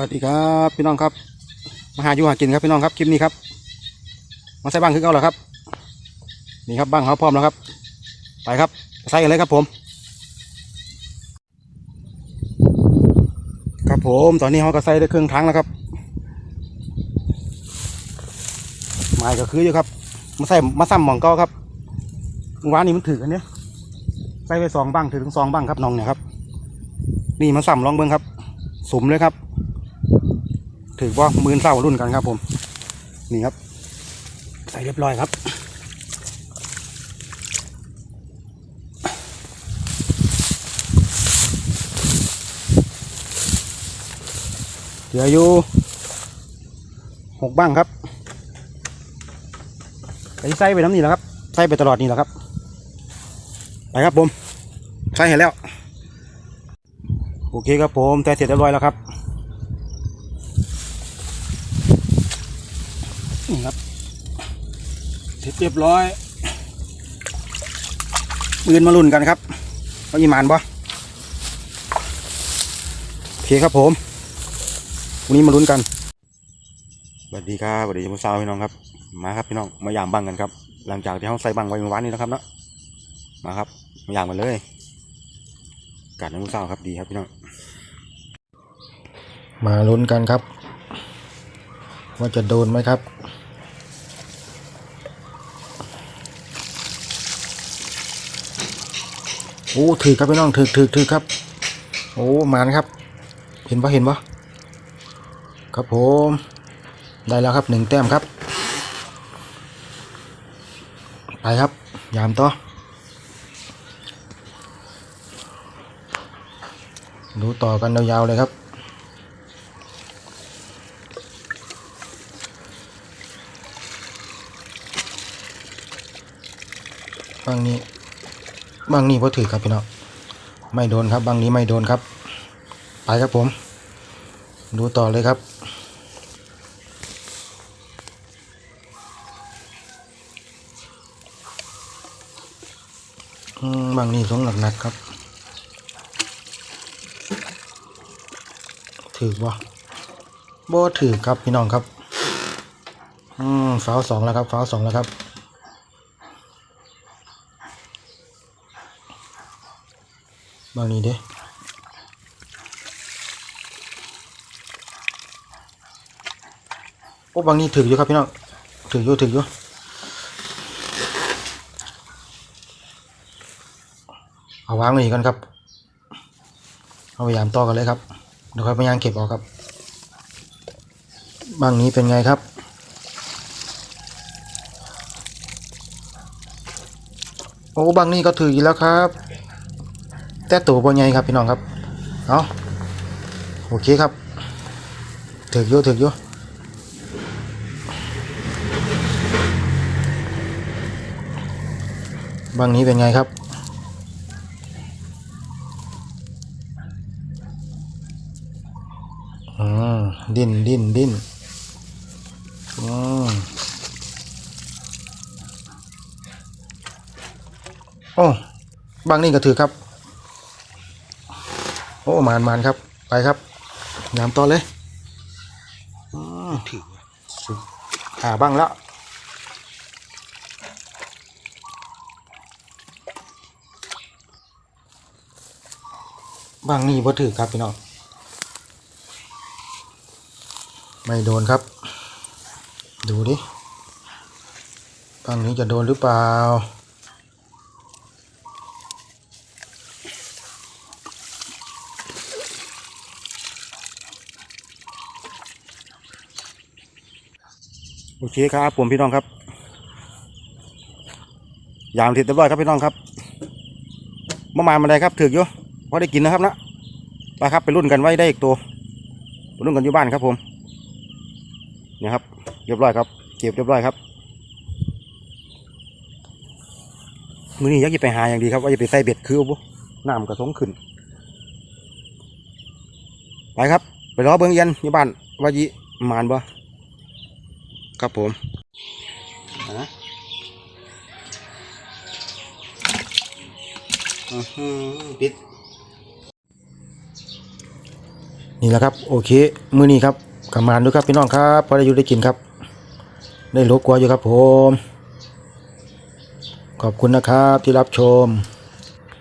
วัสดีครับพี่น้องครับ มาหาอยู่หากินครับพี่น้องครับคลิปนี้ครับ มาใส่บ้างคือเก่าแล้วครับ นี่ครับบ้างเขาพร้อมแล้วครับ ไปครับใส่กันเลยครับผม ครับผมตอนนี้เขาก็ใส่ได้ครึ่งถังแล้วครับไม้ก็คืออยู่ครับ มาใส่มาซ้ำหมองเก้าครับเมื่อวานนี้มันถือกันเนี้ยใส่ไปสองบ้างถือถึงสองบ้างครับน้องเนี่ยครับ นี่มาซ้ำลองเบิ้งครับ สุมเลยครับ ถือว่ามือเศร้ารุ่นกันครับผม นี่ครับ ใส่เรียบร้อยครับ เหลืออยู่หกบ้างครับไปใส่ไปน้ำนี่แหละครับใส่ไปตลอดนี่แหละครับ ไปครับผมใส่เห็นแล้ว โอเคครับผมใส่เสร็จเรียบร้อยแล้วครับ นี่ครับเสร็จเรียบร้อยปืนมาลุ่นกันครับว่าอีหมานบ่โอเคครับผมวันนี้มาลุ้นกันสวัสดีครับสวัสดีคุณสาวพี่น้องครับ มาครับพี่น้องมายามบังกันครับ หลังจากที่เขาใส่บังไว้เมื่อวานนี้นะครับเนาะมาครับมายามกันเลยอากาศในมื้อเช้าครับดีครับพี่น้องมาลุ้นกันครับ ว่าจะโดนไหมครับ อ้ถือครับพี่น้องถือถือถือครับ โอ้มานครับ เห็นปะเห็นปะครับผมได้แล้วครับหนึ่งแต้มครับ ไปครับ ยามต่อดูต่อกันยาวๆเลยครับบางนี้ บางนี้พอถือครับพี่น้องไม่โดนครับบางนี้ไม่โดนครับ ไปครับผม ดูต่อเลยครับ บางนี้สงหนักๆครับ ถือบ่บ่ถือครับพี่น้องครับ อืมฝาสองแล้วครับฝาสองแล้วครับ บางนี้เด้โอ้บางนี้ถืออยู่ครับพี่น้องถืออยู่ถืออยู่เอาวางไว้นี่กันครับเอาพยายามต่อกันเลยครับเดี๋ยวค่อยพยายามเก็บออกครับ บางนี้เป็นไงครับโอ้บางนี้ก็ถืออยู่แล้วครับ แต่ตัวบนใหญ่ครับพี่น้องครับเอาโอเคครับถึกอยู่ถึกอยู่บางนี้เป็นไงครับ อืมดิ้นดิ้นดิ้นอืมโอ้บางนี่ก็ถือครับ อ้มานมานครับ ไปครับยามต่อเลยอืมถือสุดหาบ้างแล้วบางนี่บ่ถือครับพี่น้องไม่โดนครับ ดูดิบางนี้จะโดนหรือเปล่า โอเคครับผมพี่น้องครับยามเสร็จเรียบร้อยครับพี่น้องครับเมื่อมามาได้ครับถือกอยู่พอได้กินนะครับนะไปครับไปรุ่นกันไว้ได้อีกตัวรุ่นกันอยู่บ้านครับผมเนี่ยครับเรียบร้อยครับเก็บเรียบร้อยครับมือนี้อยักจะไปหาอย่างดีครับว่าจะไปใส่เบ็ดคือบุน้ำกระสงขึ้น ไปครับ ไปรอเบิ้งเย็นอยู่บ้านว่ายิมานบ่ ครับผมฮะอื้อหือปิดนี่แหละครับ โอเค มือนี้ครับกำมานด้วยครับพี่น้องครับพอได้อยู่ได้กินครับ ได้ลบกว่าอยู่ครับผม ขอบคุณนะครับที่รับชม